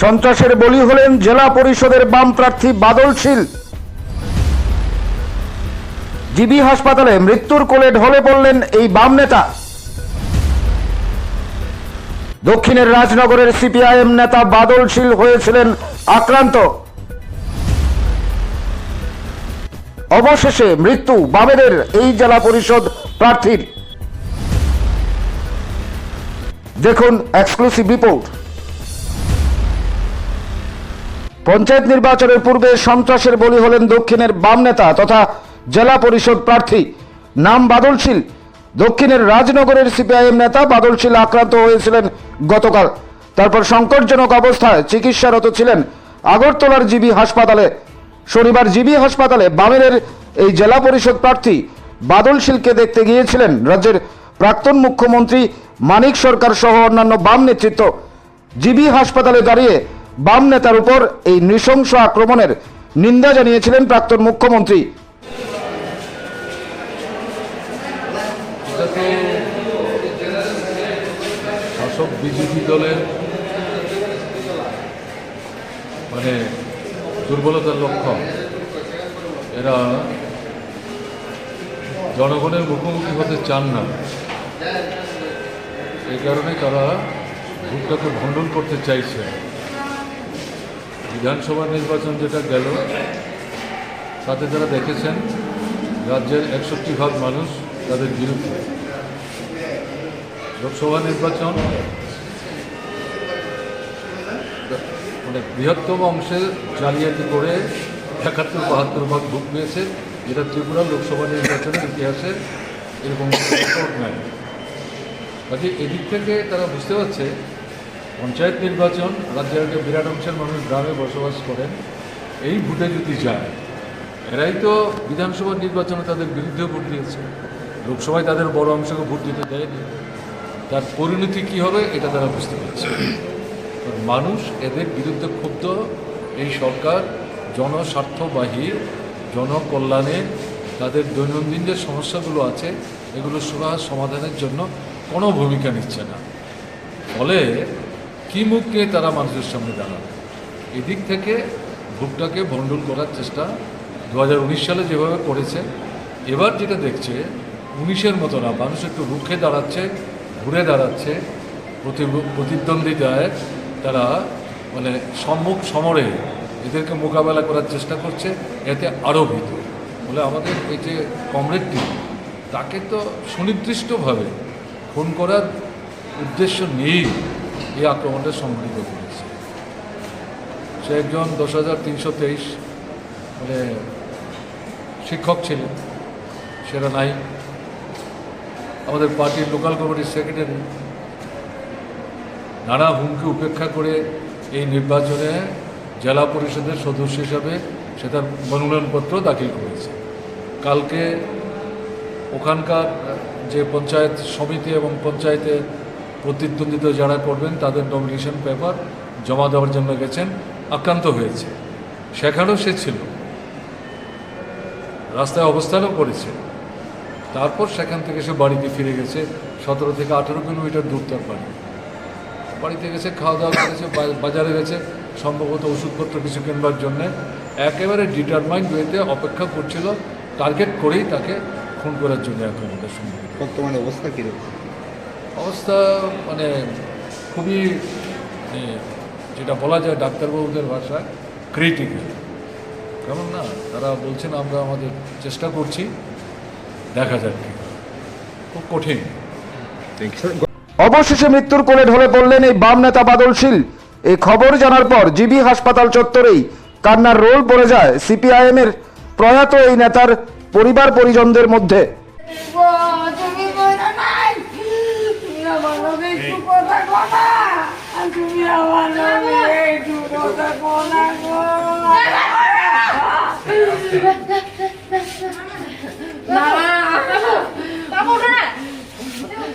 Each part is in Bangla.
সন্ত্রাসের বলি হলেন জেলা পরিষদের বাম প্রার্থী বাদল শীল। জিবি হাসপাতালে মৃত্যুর কোলে ঢলে পড়লেন এই বাম নেতা। দক্ষিণের রাজনগরের সিপিআইএম নেতা বাদল শীল হয়েছিলেন আক্রান্ত। অবশেষে মৃত্যু বামেদের এই জেলা পরিষদ প্রার্থীর। দেখুন এক্সক্লুসিভ রিপোর্ট পঞ্চায়েত নির্বাচনের পূর্বে সন্ত্রাসের বলি হলেন দক্ষিণের বাম নেতা তথা জেলা পরিষদ প্রার্থী। নাম বাদলশীল। দক্ষিণের রাজনগরের সিপিআইএম নেতা বাদলশীল আক্রান্ত হয়েছিলেন গতকাল। তারপর সংকটজনক অবস্থায় চিকিৎসারত ছিলেন আগরতলার জিবি হাসপাতালে। শনিবার জিবি হাসপাতালে বামের এই জেলা পরিষদ প্রার্থী বাদলশীলকে দেখতে গিয়েছিলেন রাজ্যের প্রাক্তন মুখ্যমন্ত্রী মানিক সরকার সহ অন্যান্য বাম নেতৃত্ব। জিবি হাসপাতালে দাঁড়িয়ে বাম নেতার উপর এই নৃশংস আক্রমণের নিন্দা জানিয়েছিলেন প্রাক্তন মুখ্যমন্ত্রী। শাসক বিজেপি দলের মানে দুর্বলতার লক্ষণ। এরা জনগণের মুখোমুখি হতে চান না। এই কারণে তারা ভোটটাকে ভণ্ডন করতে চাইছে। বিধানসভা নির্বাচন যেটা গেল তাতে তারা দেখেছেন, রাজ্যের একষট্টি ভাগ মানুষ তাদের বিরুদ্ধে। লোকসভা নির্বাচন মানে বৃহত্তম অংশের জালিয়াতি করে একাত্তর, বাহাত্তর ভাগ ভোট পেয়েছে। যেটা ত্রিপুরা লোকসভা নির্বাচনের ইতিহাসে এরকম রেকর্ড নাই। কাজে এদিক থেকে তারা বুঝতে পারছে পঞ্চায়েত নির্বাচন রাজ্যের একটা বিরাট অংশের মানুষ গ্রামে বসবাস করেন, এই ভোটে যদি যায়, এরাই তো বিধানসভা নির্বাচনে তাদের বিরুদ্ধে ভোট দিয়েছে। লোকসভায় তাদের বড় অংশকে ভোট দিতে দেয়নি। তার পরিণতি কী হবে, এটা তারা বুঝতে পারছে। মানুষ এদের বিরুদ্ধে ক্ষুব্ধ, এই সরকার জনস্বার্থবাহী, জনকল্যাণে তাদের দৈনন্দিন যে সমস্যাগুলো আছে, এগুলো সুরাহ সমাধানের জন্য কোনো ভূমিকা নিচ্ছে না। ফলে কী মুখ নিয়ে তারা মানুষের সামনে দাঁড়াবে? এদিক থেকে ভোটটাকে ভণ্ডুল করার চেষ্টা দু হাজার উনিশ সালে যেভাবে করেছে, এবার যেটা দেখছে, উনিশের মতো না মানুষ একটু রুখে দাঁড়াচ্ছে, ঘুরে দাঁড়াচ্ছে প্রতি- প্রতিদ্বন্দ্বিতায় তারা মানে সম্মুখ সমরে এদেরকে মোকাবেলা করার চেষ্টা করছে, এতে আরও ভীত। বলে আমাদের এই যে কমরেডটি তাকে তো সুনির্দিষ্টভাবে খুন করার উদ্দেশ্য নিয়েই এই আক্রমণটা সংঘটিত করেছে সে একজন দশ হাজার তিনশো তেইশ মানে শিক্ষক ছিলেন সেটা নাই আমাদের পার্টির লোকাল কমিটির সেক্রেটারি নানা হুমকি উপেক্ষা করে এই নির্বাচনে জেলা পরিষদের সদস্য হিসাবে সে তার মনোনয়নপত্র দাখিল করেছে। কালকে ওখানকার যে পঞ্চায়েত সমিতি এবং পঞ্চায়েতে প্রতিদ্বন্দ্বিতা যারা করবেন, তাদের নমিনেশন পেপার জমা দেওয়ার জন্য গেছেন, আক্রান্ত হয়েছে। সেখানেও সে ছিল। রাস্তায় অবস্থানও করেছে। তারপর সেখান থেকে সে বাড়িতে ফিরে গেছে। সতেরো থেকে আঠেরো কিলোমিটার দূর তার বাড়ি। বাড়িতে গেছে খাওয়া দাওয়া করেছে বাজারে গেছে। সম্ভবত ওষুধপত্র কিছু কিনবার জন্যে। একেবারে ডিটারমাইন্ড ওয়েতে অপেক্ষা করছিল টার্গেট করেই তাকে খুন করার জন্য আক্রমণটা সংঘটিত বর্তমানে অবস্থা কীরকম? অবস্থা মানে খুবই মানে যেটা বলা যায় ডাক্তারবাবুদের ভাষায় ক্রিটিক্যাল কেমন না? তারা বলছেন আমরা আমাদের চেষ্টা করছি দেখা যাক খুব কঠিন। অবশেষে মৃত্যুর কোলে ঢলে পড়লেন এই বাম নেতা বাদলশীল। এই খবর জানার পর জিবি হাসপাতাল চত্বরেই কান্নার রোল পড়ে যায় সিপিআইএম এর প্রয়াত এই নেতার পরিবার পরিজনদের মধ্যে। তুমি আমার একটু কথা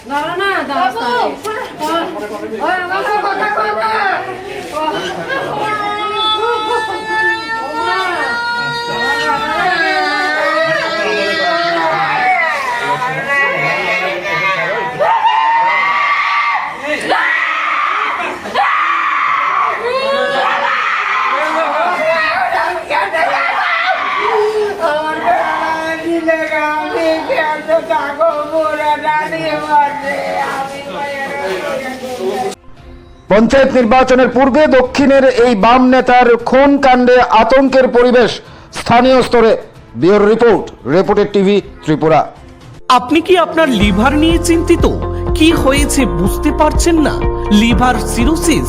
দাঁড়া কথা কথা পঞ্চায়েত নির্বাচনের পূর্বে দক্ষিণের এই বাম নেতার খুন কাণ্ডে আতঙ্কের পরিবেশ স্থানীয় স্তরে। বিওর রিপোর্ট রিপোর্টের টিভি, ত্রিপুরা। আপনি কি আপনার লিভার নিয়ে চিন্তিত? কি হয়েছে বুঝতে পারছেন না? Liver cirrhosis